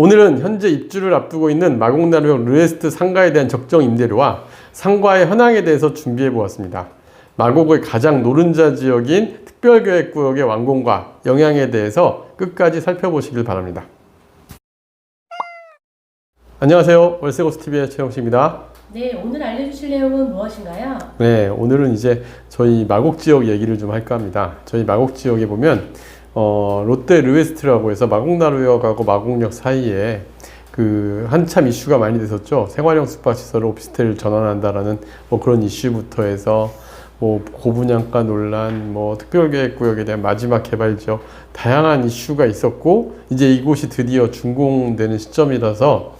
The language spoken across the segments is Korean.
오늘은 현재 입주를 앞두고 있는 마곡나루역 르에스트 상가에 대한 적정 임대료와 상가의 현황에 대해서 준비해 보았습니다. 마곡의 가장 노른자 지역인 특별계획구역의 완공과 영향에 대해서 끝까지 살펴보시길 바랍니다. 안녕하세요. 월세고스TV의 최영식입니다. 네, 오늘 알려주실 내용은 무엇인가요? 네, 오늘은 이제 저희 마곡 지역 얘기를 좀 할까 합니다. 저희 마곡 지역에 보면 어, 롯데 르웨스트라고 해서 마곡나루역하고 마곡역 사이에 그 한참 이슈가 많이 됐었죠. 생활형 숙박시설을 오피스텔 전환한다라는 뭐 그런 이슈부터 해서 뭐 고분양가 논란, 뭐 특별계획구역에 대한 마지막 개발 지역 다양한 이슈가 있었고 이제 이곳이 드디어 준공되는 시점이라서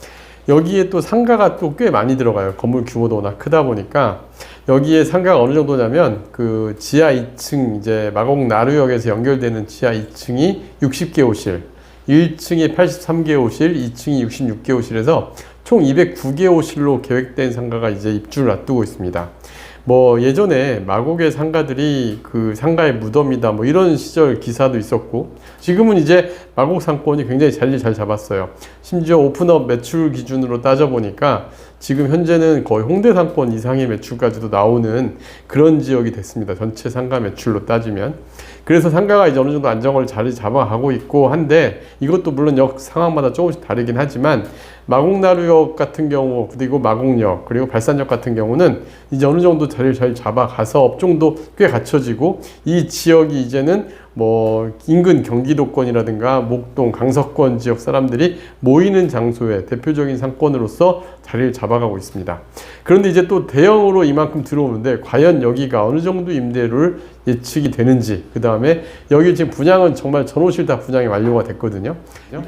여기에 또 상가가 또 꽤 많이 들어가요. 건물 규모도 워낙 크다 보니까 여기에 상가가 어느 정도냐면 그 지하 2층 이제 마곡 나루역에서 연결되는 지하 2층이 60개 호실, 1층이 83개 호실, 2층이 66개 호실에서 총 209개 호실로 계획된 상가가 이제 입주를 앞두고 있습니다. 뭐 예전에 마곡의 상가들이 그 상가의 무덤이다 뭐 이런 시절 기사도 있었고 지금은 이제 마곡 상권이 굉장히 자리 잘 잡았어요. 심지어 오픈업 매출 기준으로 따져보니까 지금 현재는 거의 홍대 상권 이상의 매출까지도 나오는 그런 지역이 됐습니다. 전체 상가 매출로 따지면. 그래서 상가가 이제 어느 정도 안정을 자리 잡아가고 있고 한데 이것도 물론 역 상황마다 조금씩 다르긴 하지만 마곡나루역 같은 경우 그리고 마곡역 그리고 발산역 같은 경우는 이제 어느 정도 자리를 잘 잡아가서 업종도 꽤 갖춰지고 이 지역이 이제는 뭐 인근 경기도권이라든가 목동 강서권 지역 사람들이 모이는 장소의 대표적인 상권으로서 자리를 잡아가고 있습니다. 그런데 이제 또 대형으로 이만큼 들어오는데 과연 여기가 어느 정도 임대료를 예측이 되는지 그 다음에 여기 지금 분양은 정말 전호실 다 분양이 완료가 됐거든요.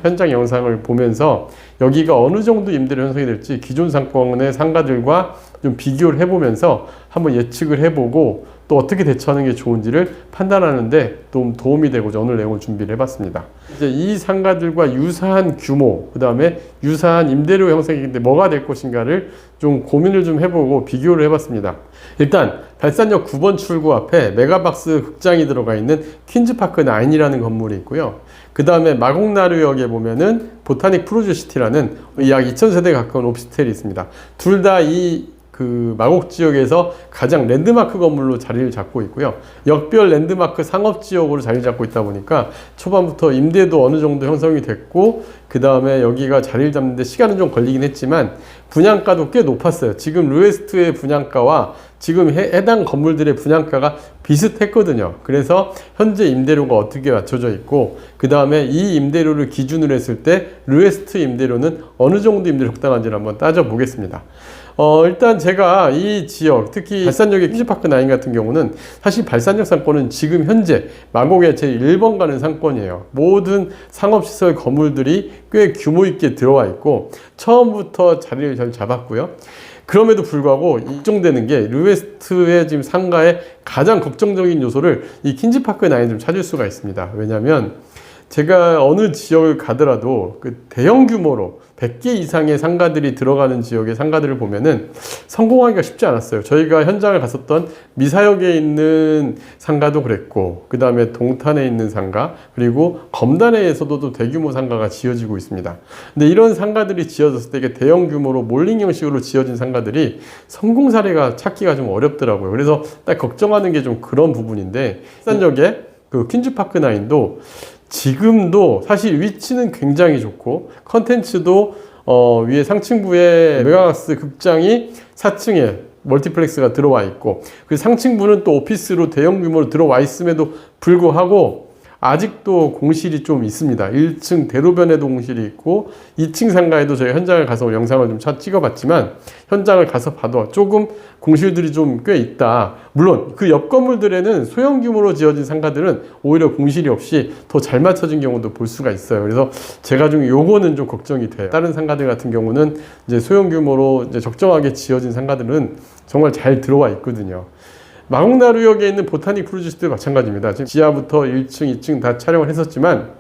현장 영상을 보면서 여기가 어느 정도 임대료 형성이 될지 기존 상권의 상가들과 좀 비교를 해보면서 한번 예측을 해보고 또 어떻게 대처하는 게 좋은지를 판단하는데 좀 도움이 되고자 오늘 내용을 준비를 해봤습니다. 이제 이 상가들과 유사한 규모, 그 다음에 유사한 임대료 형성인데 뭐가 될 것인가를 좀 고민을 좀 해보고 비교를 해봤습니다. 일단 발산역 9번 출구 앞에 메가박스 극장이 들어가 있는 퀸즈파크 9이라는 건물이 있고요. 그 다음에 마곡나루역에 보면은 보타닉 프로즈시티라는 약 2,000세대 가까운 오피스텔이 있습니다. 둘 다 이 그 마곡 지역에서 가장 랜드마크 건물로 자리를 잡고 있고요. 역별 랜드마크 상업 지역으로 자리를 잡고 있다 보니까 초반부터 임대도 어느 정도 형성이 됐고 그 다음에 여기가 자리를 잡는데 시간은 좀 걸리긴 했지만 분양가도 꽤 높았어요. 지금 루에스트의 분양가와 지금 해, 해당 건물들의 분양가가 비슷했거든요. 그래서 현재 임대료가 어떻게 맞춰져 있고 그 다음에 이 임대료를 기준으로 했을 때 루에스트 임대료는 어느 정도 임대료 적당한지를 한번 따져 보겠습니다. 어, 일단 제가 이 지역, 특히 발산역의 퀴즈파크 나인 같은 경우는 사실 발산역 상권은 지금 현재 마곡의 제 1번 가는 상권이에요. 모든 상업시설 건물들이 꽤 규모 있게 들어와 있고 처음부터 자리를 잘 잡았고요. 그럼에도 불구하고 입증되는 게 루웨스트의 지금 상가의 가장 걱정적인 요소를 이 킨즈파크 나인 좀 찾을 수가 있습니다. 왜냐하면 제가 어느 지역을 가더라도 그 대형 규모로 100개 이상의 상가들이 들어가는 지역의 상가들을 보면은 성공하기가 쉽지 않았어요. 저희가 현장을 갔었던 미사역에 있는 상가도 그랬고, 그 다음에 동탄에 있는 상가, 그리고 검단에에서도 또 대규모 상가가 지어지고 있습니다. 근데 이런 상가들이 지어졌을 때 이게 대형 규모로 몰링 형식으로 지어진 상가들이 성공 사례가 찾기가 좀 어렵더라고요. 그래서 딱 걱정하는 게 좀 그런 부분인데, 산역에 그 퀸즈파크 나인도 지금도 사실 위치는 굉장히 좋고 컨텐츠도 어, 위에 상층부에 메가박스 극장이 4층에 멀티플렉스가 들어와 있고 그 상층부는 또 오피스로 대형 규모로 들어와 있음에도 불구하고 아직도 공실이 좀 있습니다. 1층 대로변에도 공실이 있고 2층 상가에도 저희 현장을 가서 영상을 좀 차- 찍어봤지만 현장을 가서 봐도 조금 공실들이 좀 꽤 있다. 물론 그 옆 건물들에는 소형 규모로 지어진 상가들은 오히려 공실이 없이 더 잘 맞춰진 경우도 볼 수가 있어요. 그래서 제가 좀 요거는 좀 걱정이 돼요. 다른 상가들 같은 경우는 이제 소형 규모로 이제 적정하게 지어진 상가들은 정말 잘 들어와 있거든요. 마곡나루역에 있는 보타닉 프로젝트도 마찬가지입니다. 지금 지하부터 1층, 2층 다 촬영을 했었지만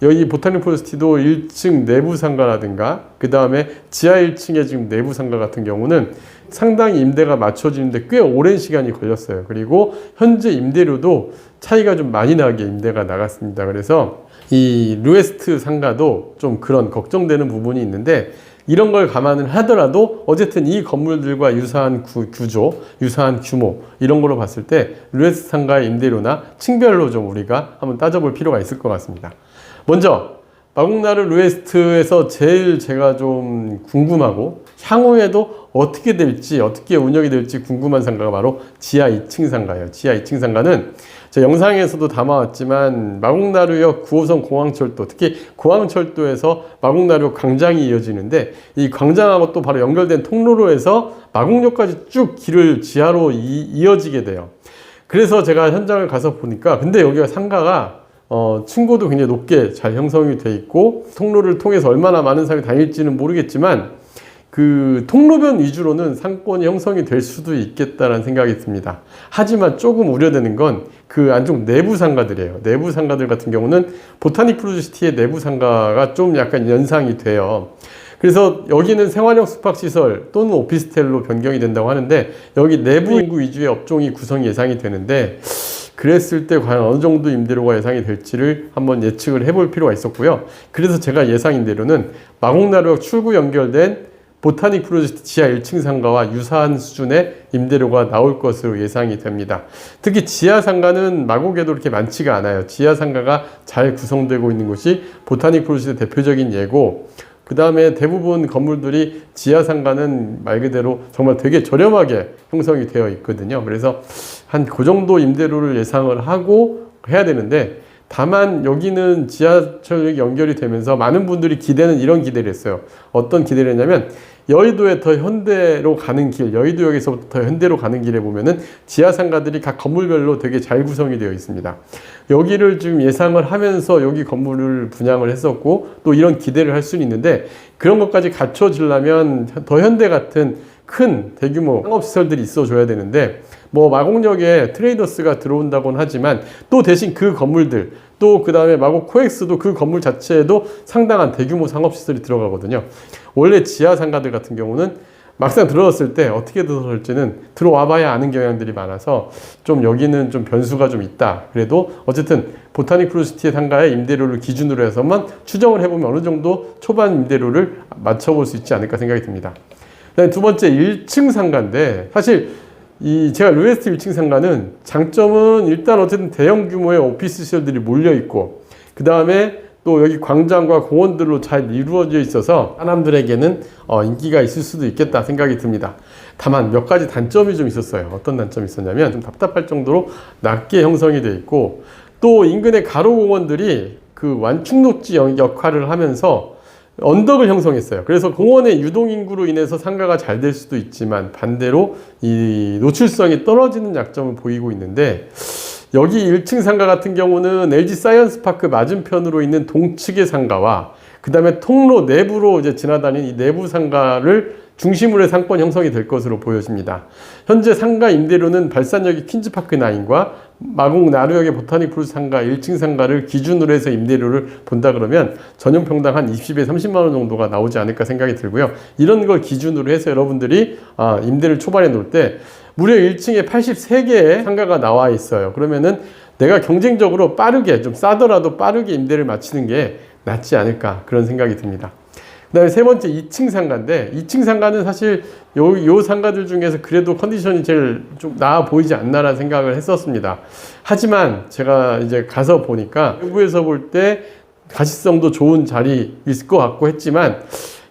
여기 보타닉 프로젝트도 1층 내부 상가라든가 그 다음에 지하 1층의 지금 내부 상가 같은 경우는 상당히 임대가 맞춰지는데 꽤 오랜 시간이 걸렸어요. 그리고 현재 임대료도 차이가 좀 많이 나게 임대가 나갔습니다. 그래서 이 루에스트 상가도 좀 그런 걱정되는 부분이 있는데 이런 걸 감안을 하더라도 어쨌든 이 건물들과 유사한 구, 구조, 유사한 규모 이런 걸로 봤을 때 루에스트 상가의 임대료나 층별로 좀 우리가 한번 따져볼 필요가 있을 것 같습니다. 먼저 마곡나루 루에스트에서 제일 제가 좀 궁금하고 향후에도 어떻게 될지 어떻게 운영이 될지 궁금한 상가가 바로 지하 2층 상가예요. 지하 2층 상가는 제 영상에서도 담아왔지만 마곡나루역 9호선 공항철도 특히 공항철도에서 마곡나루 광장이 이어지는데 이 광장하고 또 바로 연결된 통로로 해서 마곡역까지 쭉 길을 지하로 이, 이어지게 돼요. 그래서 제가 현장을 가서 보니까 근데 여기가 상가가 어, 층고도 굉장히 높게 잘 형성이 돼 있고 통로를 통해서 얼마나 많은 사람이 다닐지는 모르겠지만 그 통로변 위주로는 상권이 형성이 될 수도 있겠다라는 생각이 듭니다. 하지만 조금 우려되는 건 그 안쪽 내부 상가들이에요. 내부 상가들 같은 경우는 보타닉 프로듀시티의 내부 상가가 좀 약간 연상이 돼요. 그래서 여기는 생활형 숙박시설 또는 오피스텔로 변경이 된다고 하는데 여기 내부 인구 위주의 업종이 구성이 예상이 되는데 그랬을 때 과연 어느 정도 임대료가 예상이 될지를 한번 예측을 해볼 필요가 있었고요. 그래서 제가 예상인 대로는 마곡나루역 출구 연결된 보타닉 프로젝트 지하 1층 상가와 유사한 수준의 임대료가 나올 것으로 예상이 됩니다. 특히 지하 상가는 마곡에도 그렇게 많지가 않아요. 지하 상가가 잘 구성되고 있는 곳이 보타닉 프로젝트 대표적인 예고, 그 다음에 대부분 건물들이 지하 상가는 말 그대로 정말 되게 저렴하게 형성이 되어 있거든요. 그래서 한 그 정도 임대료를 예상을 하고 해야 되는데 다만 여기는 지하철역이 연결이 되면서 많은 분들이 기대는 이런 기대를 했어요. 어떤 기대를 했냐면 여의도에 더 현대로 가는 길, 여의도역에서부터 더 현대로 가는 길에 보면은 지하 상가들이 각 건물별로 되게 잘 구성이 되어 있습니다. 여기를 지금 예상을 하면서 여기 건물을 분양을 했었고 또 이런 기대를 할 수는 있는데 그런 것까지 갖춰지려면 더 현대 같은 큰 대규모 상업시설들이 있어줘야 되는데 뭐 마곡역에 트레이더스가 들어온다고는 하지만 또 대신 그 건물들 또 그 다음에 마곡 코엑스도 그 건물 자체에도 상당한 대규모 상업시설이 들어가거든요. 원래 지하 상가들 같은 경우는 막상 들어왔을 때 어떻게 들어설지는 들어와 봐야 아는 경향들이 많아서 좀 여기는 좀 변수가 좀 있다. 그래도 어쨌든 보타닉 프로시티의 상가의 임대료를 기준으로 해서만 추정을 해보면 어느 정도 초반 임대료를 맞춰볼 수 있지 않을까 생각이 듭니다. 두 번째 1층 상가인데 사실 이 제가 루에스트 1층 상가는 장점은 일단 어쨌든 대형 규모의 오피스 시설들이 몰려 있고 그 다음에 또 여기 광장과 공원들로 잘 이루어져 있어서 사람들에게는 어, 인기가 있을 수도 있겠다 생각이 듭니다. 다만 몇 가지 단점이 좀 있었어요. 어떤 단점이 있었냐면 좀 답답할 정도로 낮게 형성이 돼 있고 또 인근의 가로 공원들이 그 완충 녹지 역- 역할을 하면서 언덕을 형성했어요. 그래서 공원의 유동 인구로 인해서 상가가 잘 될 수도 있지만 반대로 이 노출성이 떨어지는 약점을 보이고 있는데 여기 1층 상가 같은 경우는 LG 사이언스 파크 맞은편으로 있는 동측의 상가와 그 다음에 통로 내부로 이제 지나다니는 이 내부 상가를 중심으로 해 상권 형성이 될 것으로 보여집니다. 현재 상가 임대료는 발산역의 퀸즈파크 9과 마곡 나루역의 보타닉 프루 상가 1층 상가를 기준으로 해서 임대료를 본다 그러면 전용 평당 한 20에 30만 원 정도가 나오지 않을까 생각이 들고요. 이런 걸 기준으로 해서 여러분들이 아, 임대를 초반에 놓을 때 무려 1층에 83개의 상가가 나와 있어요. 그러면은 내가 경쟁적으로 빠르게 좀 싸더라도 빠르게 임대를 마치는 게 낫지 않을까 그런 생각이 듭니다. 그 다음에 세 번째 2층 상가인데 2층 상가는 사실 요, 요 상가들 중에서 그래도 컨디션이 제일 좀 나아 보이지 않나라는 생각을 했었습니다. 하지만 제가 이제 가서 보니까 외부에서 볼 때 가시성도 좋은 자리 있을 것 같고 했지만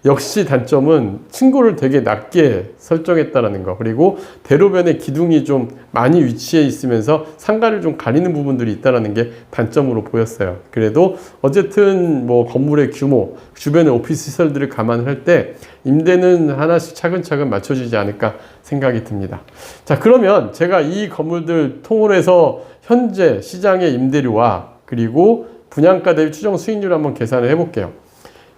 역시 단점은 층고를 되게 낮게 설정했다라는 거 그리고 대로변에 기둥이 좀 많이 위치해 있으면서 상가를 좀 가리는 부분들이 있다라는 게 단점으로 보였어요. 그래도 어쨌든 뭐 건물의 규모, 주변의 오피스 시설들을 감안할 때 임대는 하나씩 차근차근 맞춰지지 않을까 생각이 듭니다. 자 그러면 제가 이 건물들 통으로 해서 현재 시장의 임대료와 그리고 분양가 대비 추정 수익률 한번 계산을 해볼게요.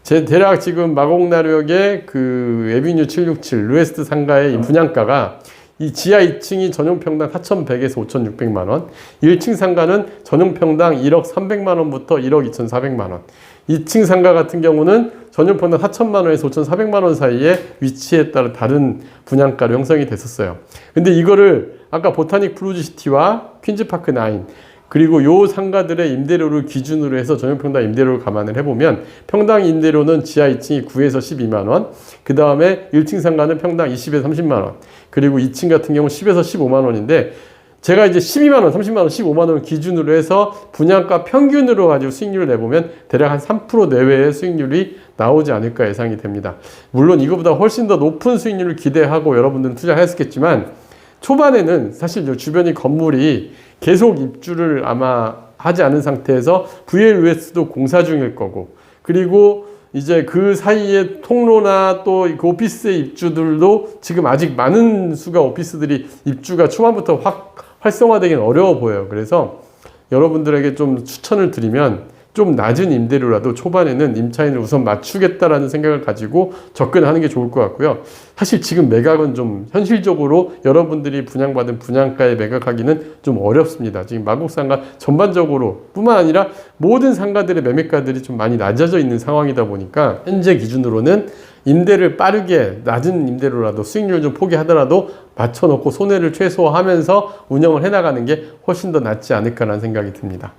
제 대략 지금 마곡나루역의 그 에비뉴 767 루에스트 상가의 분양가가 이 지하 2층이 전용 평당 4,100에서 5,600만 원, 1층 상가는 전용 평당 1억 300만 원부터 1억 2,400만 원. 2층 상가 같은 경우는 전용 평당 4천만 원에서 5,400만 원 사이에 위치에 따라 다른 분양가로 형성이 됐었어요. 근데 이거를 아까 보타닉 프루지시티와 퀸즈파크 9 그리고 요 상가들의 임대료를 기준으로 해서 전용평당 임대료를 감안을 해보면 평당 임대료는 지하 2층이 9에서 12만 원, 그 다음에 1층 상가는 평당 20에서 30만 원, 그리고 2층 같은 경우 10에서 15만 원인데 제가 이제 12만 원, 30만 원, 15만 원 기준으로 해서 분양가 평균으로 가지고 수익률을 내보면 대략 한 3% 내외의 수익률이 나오지 않을까 예상이 됩니다. 물론 이거보다 훨씬 더 높은 수익률을 기대하고 여러분들은 투자했었겠지만 초반에는 사실 요 주변이 건물이 계속 입주를 아마 하지 않은 상태에서 VLUS도 공사 중일 거고 그리고 이제 그 사이에 통로나 또 그 오피스 입주들도 지금 아직 많은 수가 오피스들이 입주가 초반부터 확 활성화되긴 어려워 보여요. 그래서 여러분들에게 좀 추천을 드리면 좀 낮은 임대료라도 초반에는 임차인을 우선 맞추겠다라는 생각을 가지고 접근하는 게 좋을 것 같고요. 사실 지금 매각은 좀 현실적으로 여러분들이 분양받은 분양가에 매각하기는 좀 어렵습니다. 지금 마곡상가 전반적으로 뿐만 아니라 모든 상가들의 매매가들이 좀 많이 낮아져 있는 상황이다 보니까 현재 기준으로는 임대를 빠르게 낮은 임대료라도 수익률 좀 포기하더라도 맞춰놓고 손해를 최소화하면서 운영을 해나가는 게 훨씬 더 낫지 않을까라는 생각이 듭니다.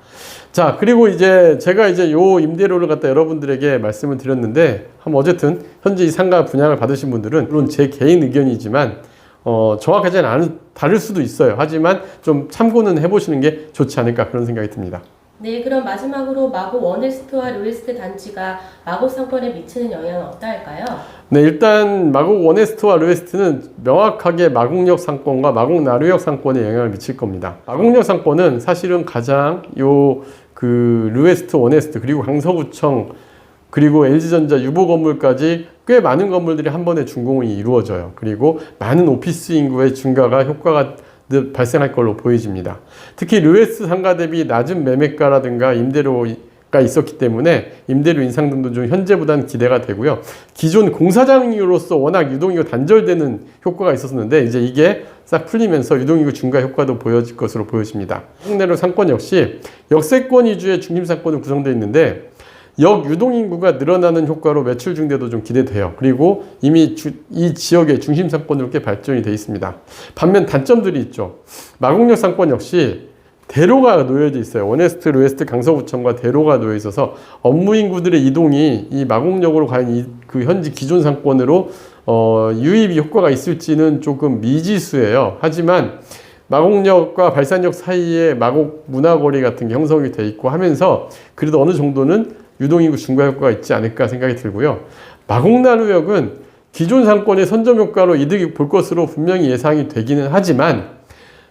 자, 그리고 이제 제가 이제 요 임대료를 갖다 여러분들에게 말씀을 드렸는데, 한번 어쨌든 현재 이 상가 분양을 받으신 분들은 물론 제 개인 의견이지만 어, 정확하지 않은 다를 수도 있어요. 하지만 좀 참고는 해보시는 게 좋지 않을까 그런 생각이 듭니다. 네, 그럼 마지막으로 마곡 원에스트와 루에스트 단지가 마곡 상권에 미치는 영향은 어떠할까요? 네, 일단 마곡 원에스트와 루에스트는 명확하게 마곡역 상권과 마곡 나루역 상권에 영향을 미칠 겁니다. 마곡역 상권은 사실은 가장 요 그 루에스트, 원에스트 그리고 강서구청 그리고 LG전자 유보 건물까지 꽤 많은 건물들이 한 번에 준공이 이루어져요. 그리고 많은 오피스 인구의 증가가 효과가 늘 발생할 걸로 보여집니다. 특히 루에스 상가 대비 낮은 매매가라든가 임대료 가 있었기 때문에 임대료 인상 등도 좀 현재보다는 기대가 되고요. 기존 공사장으로서 워낙 유동인구 단절되는 효과가 있었는데 이제 이게 싹 풀리면서 유동인구 증가 효과도 보여질 것으로 보여집니다. 홍내로 상권 역시 역세권 위주의 중심 상권으로 구성되어 있는데 역 유동인구가 늘어나는 효과로 매출 증대도 좀 기대돼요. 그리고 이미 주- 이 지역의 중심 상권으로 꽤 발전이 돼 있습니다. 반면 단점들이 있죠. 마곡역 상권 역시 대로가 놓여져 있어요. 원웨스트, 루웨스트, 강서구청과 대로가 놓여 있어서 업무 인구들의 이동이 이 마곡역으로 과연 이, 그 현지 기존 상권으로 어, 유입이 효과가 있을지는 조금 미지수예요. 하지만 마곡역과 발산역 사이에 마곡 문화거리 같은 게 형성이 돼 있고 하면서 그래도 어느 정도는 유동인구 증가 효과가 있지 않을까 생각이 들고요. 마곡나루역은 기존 상권의 선점 효과로 이득이 볼 것으로 분명히 예상이 되기는 하지만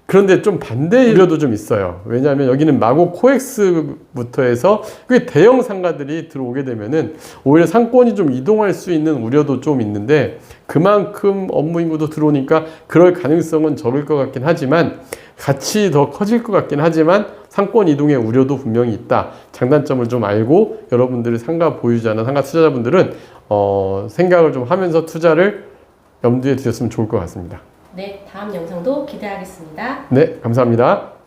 그런데 좀 반대 우려도 좀 있어요. 왜냐하면 여기는 마곡 코엑스부터 해서 꽤 대형 상가들이 들어오게 되면은 오히려 상권이 좀 이동할 수 있는 우려도 좀 있는데 그만큼 업무 인구도 들어오니까 그럴 가능성은 적을 것 같긴 하지만 같이 더 커질 것 같긴 하지만 상권 이동의 우려도 분명히 있다. 장단점을 좀 알고 여러분들이 상가 보유자나 상가 투자자분들은 어, 생각을 좀 하면서 투자를 염두에 두셨으면 좋을 것 같습니다. 네, 다음 영상도 기대하겠습니다. 네, 감사합니다.